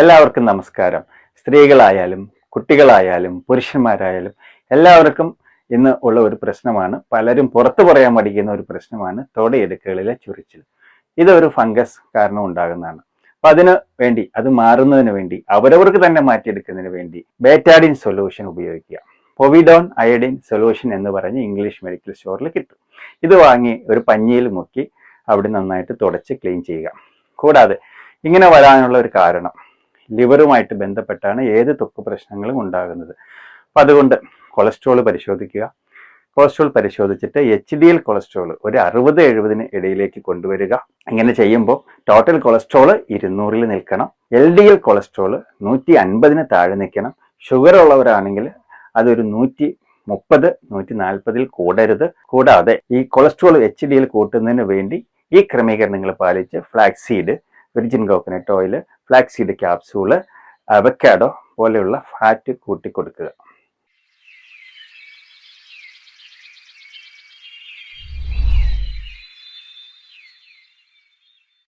എല്ലാവർക്കും നമസ്കാരം. സ്ത്രീകളായാലും കുട്ടികളായാലും പുരുഷന്മാരായാലും എല്ലാവർക്കും ഇന്ന് ഉള്ള ഒരു പ്രശ്നമാണ്. പലരും പുറത്തു പറയാൻ മടിക്കുന്ന ഒരു പ്രശ്നമാണ് തൊടയെടുക്കുകളിലെ ചൊറിച്ചിൽ. ഇതൊരു ഫംഗസ് കാരണം ഉണ്ടാകുന്നതാണ്. അപ്പൊ അതിന് വേണ്ടി അത് മാറുന്നതിന് വേണ്ടി അവരവർക്ക് തന്നെ മാറ്റിയെടുക്കുന്നതിന് വേണ്ടി ബേറ്റാഡിൻ സൊല്യൂഷൻ ഉപയോഗിക്കുക. പൊവിഡോൺ അയഡിൻ സൊല്യൂഷൻ എന്ന് പറഞ്ഞ് ഇംഗ്ലീഷ് മെഡിക്കൽ സ്റ്റോറിൽ കിട്ടും. ഇത് വാങ്ങി ഒരു പഞ്ഞിയിൽ മുക്കി അവിടെ നന്നായിട്ട് തുടച്ച് ക്ലീൻ ചെയ്യുക. കൂടാതെ ഇങ്ങനെ വരാനുള്ള ഒരു കാരണം ലിവറുമായിട്ട് ബന്ധപ്പെട്ടാണ് ഏത് ത്വക്ക് പ്രശ്നങ്ങളും ഉണ്ടാകുന്നത്. അപ്പം അതുകൊണ്ട് കൊളസ്ട്രോൾ പരിശോധിക്കുക. കൊളസ്ട്രോൾ പരിശോധിച്ചിട്ട് എച്ച് ഡി എൽ കൊളസ്ട്രോൾ ഒരു അറുപത് എഴുപതിന് ഇടയിലേക്ക് കൊണ്ടുവരിക. ഇങ്ങനെ ചെയ്യുമ്പോൾ ടോട്ടൽ കൊളസ്ട്രോൾ ഇരുന്നൂറിൽ നിൽക്കണം. എൽ ഡി എൽ കൊളസ്ട്രോൾ നൂറ്റി അൻപതിന് താഴെ നിൽക്കണം. ഷുഗർ ഉള്ളവരാണെങ്കിൽ അതൊരു നൂറ്റി മുപ്പത് നൂറ്റി നാൽപ്പതിൽ കൂടരുത്. കൂടാതെ ഈ കൊളസ്ട്രോൾ എച്ച് ഡി എൽ കൂട്ടുന്നതിന് വേണ്ടി ഈ ക്രമീകരണങ്ങൾ പാലിച്ച് flaxseed virgin coconut oil flaxseed capsule avocado പോലെയുള്ള ഫാറ്റ് കൂട്ടി കൊടുക്കുക.